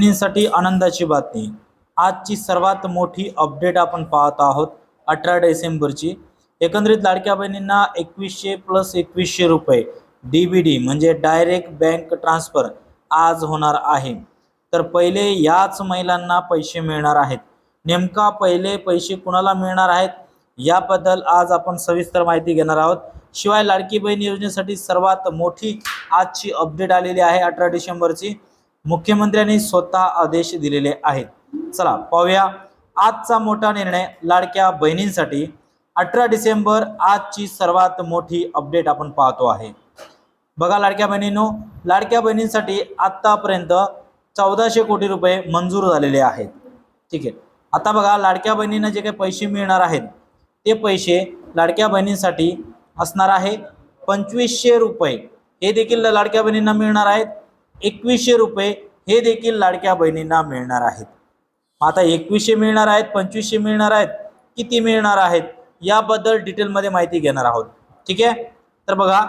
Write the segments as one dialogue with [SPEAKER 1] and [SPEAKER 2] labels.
[SPEAKER 1] बहिणींसाठी आनंदाची बातमी. आजची सर्वात मोठी अपडेट आपण पाहत आहोत अठरा डिसेंबरची. एकंदरीत लाडक्या बहिणींना एकवीसशे प्लस एकवीसशे रुपये डी बी डी म्हणजे डायरेक्ट बँक ट्रान्सफर आज होणार आहे. तर पहिले याच महिलांना पैसे मिळणार आहेत. नेमका पहिले पैसे कुणाला मिळणार आहेत? याबद्दल आज आपण सविस्तर माहिती घेणार आहोत. शिवाय लाडकी बहीण योजनेसाठी सर्वात मोठी आजची अपडेट आलेली आहे अठरा डिसेंबरची. मुख्यमंत्र्यांनी स्वतः आदेश दिलेले आहेत. चला पाहूया. आजचा मोठा निर्णय लाडक्या बहिणींसाठी. अठरा डिसेंबर आजची सर्वात मोठी अपडेट आपण पाहतो आहे. बघा लाडक्या बहिणींनो लाडक्या बहिणींसाठी आत्तापर्यंत चौदाशे कोटी रुपये मंजूर झालेले आहेत. ठीक आहे. आता बघा लाडक्या बहिणींना जे काही पैसे मिळणार आहेत ते पैसे लाडक्या बहिणींसाठी असणार आहे. पंचवीसशे रुपये हे देखील लाडक्या बहिणींना मिळणार आहेत. एकवीसशे रुपये हे देखील लाडक्या बहिणींना मिळणार आहेत. आता एकवीसशे मिळणार आहेत पंचवीसशे मिळणार आहेत किती मिळणार आहेत याबद्दल डिटेलमध्ये माहिती घेणार आहोत. ठीक आहे? तर बघा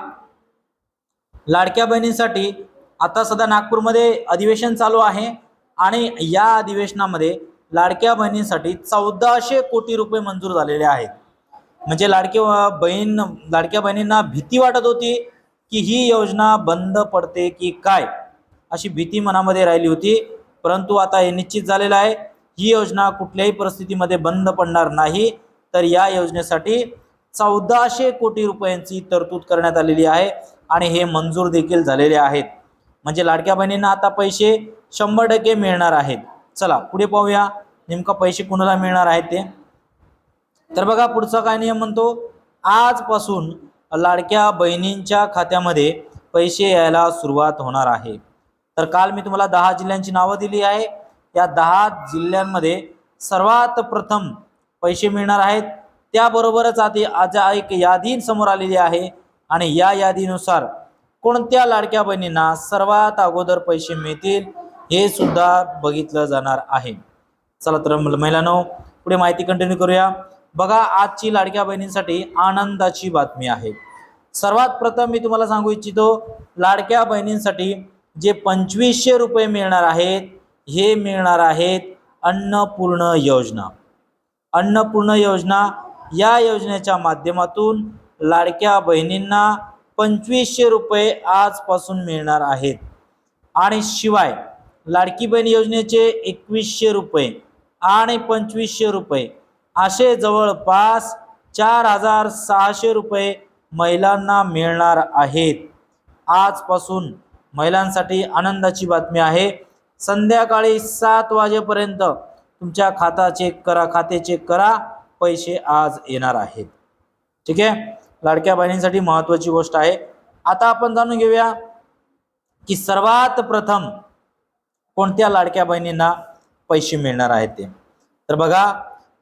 [SPEAKER 1] लाडक्या बहिणींसाठी आता सध्या नागपूरमध्ये अधिवेशन चालू आहे आणि या अधिवेशनामध्ये लाडक्या बहिणींसाठी चौदाशे कोटी रुपये मंजूर झालेले आहेत. म्हणजे लाडके बहीण लाडक्या बहिणींना भीती वाटत होती की ही योजना बंद पडते की काय? अशी भीती मनामध्ये राहिली होती. परंतु आता हे निश्चित झालेलं आहे. ही योजना कुठल्याही परिस्थितीमध्ये बंद पडणार नाही. तर या योजनेसाठी चौदाशे कोटी रुपयांची तरतूद करण्यात आलेली आहे आणि हे मंजूर देखील झालेले आहेत. म्हणजे लाडक्या बहिणींना आता पैसे शंभर टक्के मिळणार आहेत. चला पुढे पाहूया. नेमका पैसे कुणाला मिळणार आहेत ते? तर बघा पुढचा काय नियम म्हणतो? आजपासून लाडक्या बहिणींच्या खात्यामध्ये पैसे यायला सुरुवात होणार आहे. तर काल मी तुम्हाला दहा जिल्ह्यांची नावं दिली आहे. या दहा जिल्ह्यांमध्ये सर्वात प्रथम पैसे मिळणार आहेत. त्याबरोबरच आधी आज एक यादी समोर आलेली आहे आणि या यादीनुसार कोणत्या लाडक्या बहिणींना सर्वात अगोदर पैसे मिळतील हे सुद्धा बघितलं जाणार आहे. चला तर महिलांनो पुढे माहिती कंटिन्यू करूया. बघा आजची लाडक्या बहिणींसाठी आनंदाची बातमी आहे. सर्वात प्रथम मी तुम्हाला सांगू इच्छितो लाडक्या बहिणींसाठी जे पंचवीसशे रुपये मिळणार आहेत हे मिळणार आहेत अन्नपूर्ण योजना. अन्नपूर्ण योजना या योजनेच्या माध्यमातून लाडक्या बहिणींना पंचवीसशे रुपये आजपासून मिळणार आहेत. आणि शिवाय लाडकी बहीण योजनेचे एकवीसशे रुपये आणि पंचवीसशे रुपये असे जवळपास चार हजार सहाशे रुपये महिलांना मिळणार आहेत. आजपासून महिलांसाठी आनंदाची बातमी आहे. संध्याकाळी सात वाजेपर्यंत तुमच्या खाता चेक करा खाते चेक करा. पैसे आज येणार आहेत. ठीक आहे? लाडक्या बहिणींसाठी महत्त्वाची गोष्ट आहे. आता आपण जाणून घेऊया की सर्वात प्रथम कोणत्या लाडक्या बहिणींना पैसे मिळणार आहेत ते? तर बघा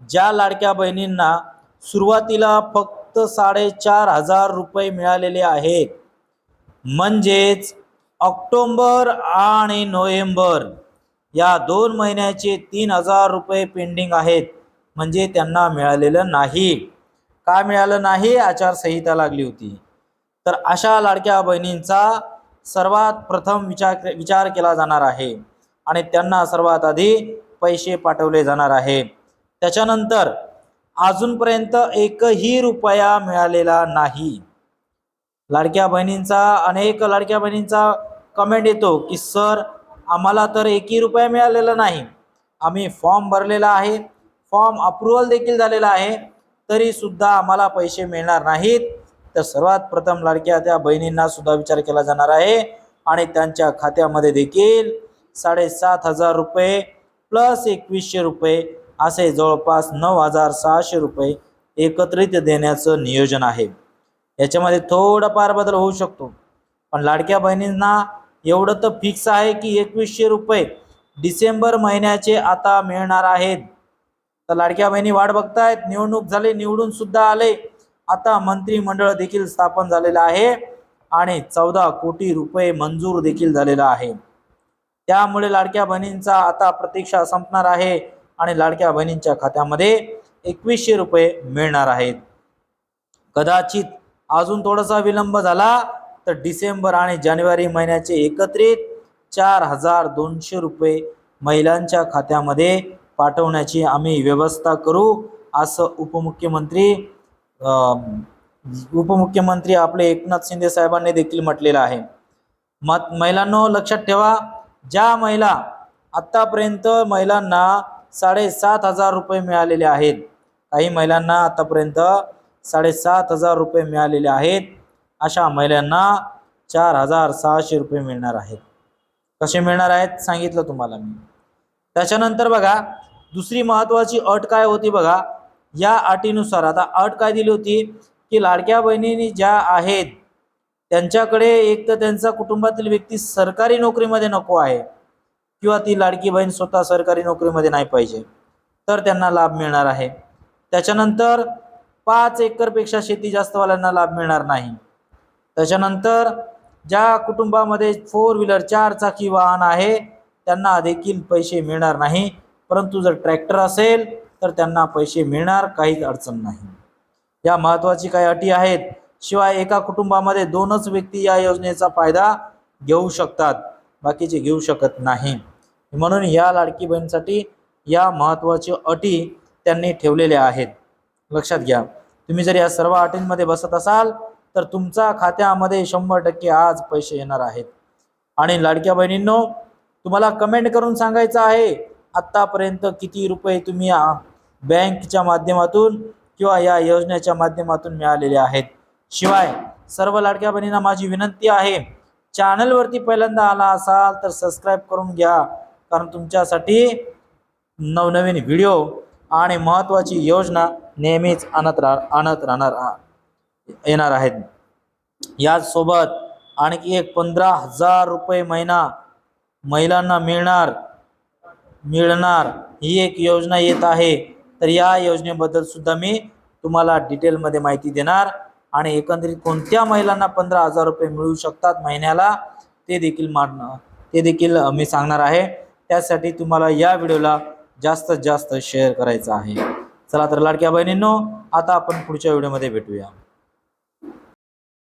[SPEAKER 1] ज्या लाडक्या बहिणींना सुरुवातीला फक्त साडेचार हजार रुपये मिळालेले आहेत म्हणजेच ऑक्टोंबर आणि नोव्हेंबर या दोन महिन्याचे तीन हजार रुपये पेंडिंग आहेत. म्हणजे त्यांना मिळालेलं नाही. का मिळालं नाही? आचारसंहिता लागली होती. तर अशा लाडक्या बहिणींचा सर्वात प्रथम विचार विचार केला जाणार आहे. आणि त्यांना सर्वात आधी पैसे पाठवले जाणार आहे. त्याच्यानंतर अजूनपर्यंत एकही रुपया मिळालेला नाही. लाडक्या बहिणींचा अनेक लाडक्या बहिणींचा कमेंट येतो की सर आम्हाला तर एकही रुपया मिळालेला नाही. आम्ही फॉर्म भरलेला आहे. फॉर्म अप्रुव्हल देखील झालेला आहे. तरी सुद्धा आम्हाला पैसे मिळणार नाहीत. तर सर्वात प्रथम लाडक्या त्या बहिणींना सुद्धा विचार केला जाणार आहे. आणि त्यांच्या खात्यामध्ये देखील साडेसात हजार रुपये प्लस एकवीसशे रुपये असे जवळपास नऊ हजार सहाशे रुपये एकत्रित देण्याचं नियोजन आहे. याच्यामध्ये थोडाफार बदल होऊ शकतो. पण लाडक्या बहिणींना एवढं तर फिक्स आहे की एकवीसशे रुपये डिसेंबर महिन्याचे आता मिळणार आहेत. तर लाडक्या बहिणी वाट बघतायत. निवडणूक झाली निवडून सुद्धा आले. आता मंत्रिमंडळ देखील स्थापन झालेलं आहे आणि चौदा कोटी रुपये मंजूर देखील झालेला आहे. त्यामुळे लाडक्या बहिणींचा आता प्रतीक्षा संपणार आहे आणि लाडक्या बहिणींच्या खात्यामध्ये एकवीसशे रुपये मिळणार आहेत. कदाचित अजून थोडासा विलंब झाला तर डिसेंबर आणि जानेवारी महिन्याचे एकत्रित चार हजार दोनशे रुपये महिलांच्या खात्यामध्ये पाठवण्याची आम्ही व्यवस्था करू असं उपमुख्यमंत्री उपमुख्यमंत्री आपले एकनाथ शिंदे साहेबांनी देखील म्हटलेलं आहे. मत महिलांनो लक्षात ठेवा ज्या महिला आत्तापर्यंत महिलांना साडेसात हजार रुपये मिळालेले आहेत काही महिलांना आतापर्यंत साडेसात हजार रुपये मिळालेले आहेत अशा महिलांना चार हजार सहाशे रुपये मिळणार आहेत. कसे मिळणार आहेत? सांगितलं तुम्हाला मी. त्याच्यानंतर बघा दुसरी महत्वाची अट काय होती बघा? या अटीनुसार आता अट काय दिली होती? की लाडक्या बहिणींनी ज्या आहेत त्यांच्याकडे एक तर त्यांचा कुटुंबातील व्यक्ती सरकारी नोकरीमध्ये नको आहे किंवा ती लाडकी बहीण स्वतः सरकारी नोकरीमध्ये नाही पाहिजे तर त्यांना लाभ मिळणार आहे. त्याच्यानंतर पाच एकरपेक्षा शेती जास्तवाल्यांना लाभ मिळणार नाही. त्याच्यानंतर ज्या कुटुंबामध्ये फोर व्हीलर चार चाकी वाहन आहे त्यांना देखील पैसे मिळणार नाही. परंतु जर ट्रॅक्टर असेल तर त्यांना पैसे मिळणार काहीच अडचण नाही. या महत्त्वाची काही अटी आहेत. शिवाय एका कुटुंबामध्ये दोनच व्यक्ती या योजनेचा फायदा घेऊ शकतात बाकीचे घेऊ शकत नाही. म्हणून या लाडकी बहिणीसाठी या महत्त्वाच्या अटी त्यांनी ठेवलेल्या आहेत. लक्षात घ्या. तुम्ही जर या सर्व अटींमध्ये बसत असाल तर तुमच्या खात्यामध्ये शंभर टक्के आज पैसे येणार आहेत. आणि लाडक्या बहिणींनो तुम्हाला कमेंट करून सांगायचं आहे आत्तापर्यंत किती रुपये तुम्ही बँकच्या माध्यमातून किंवा या योजनेच्या माध्यमातून मिळालेले आहेत. शिवाय सर्व लाडक्या बहिणींना माझी विनंती आहे चॅनलवरती पहिल्यांदा आला असाल तर सबस्क्राईब करून घ्या कारण तुमच्यासाठी नवनवीन व्हिडिओ आणि महत्त्वाची योजना नेहमीच आणत राह आणत राहणार आहात. येणार आहेत. याचसोबत आणखी एक पंधरा हजार रुपये महिना महिलांना मिळणार मिळणार ही एक योजना येत आहे. तर या योजनेबद्दल सुद्धा मी तुम्हाला डिटेलमध्ये माहिती देणार आणि एकंदरीत कोणत्या महिलांना पंधरा हजार रुपये मिळू शकतात महिन्याला ते देखील मांडणं ते देखील मी सांगणार आहे. त्यासाठी तुम्हाला या व्हिडिओला जास्तीत जास्त शेअर करायचं आहे. चला तर लाडक्या बहिणींनो आता आपण पुढच्या व्हिडिओमध्ये भेटूया.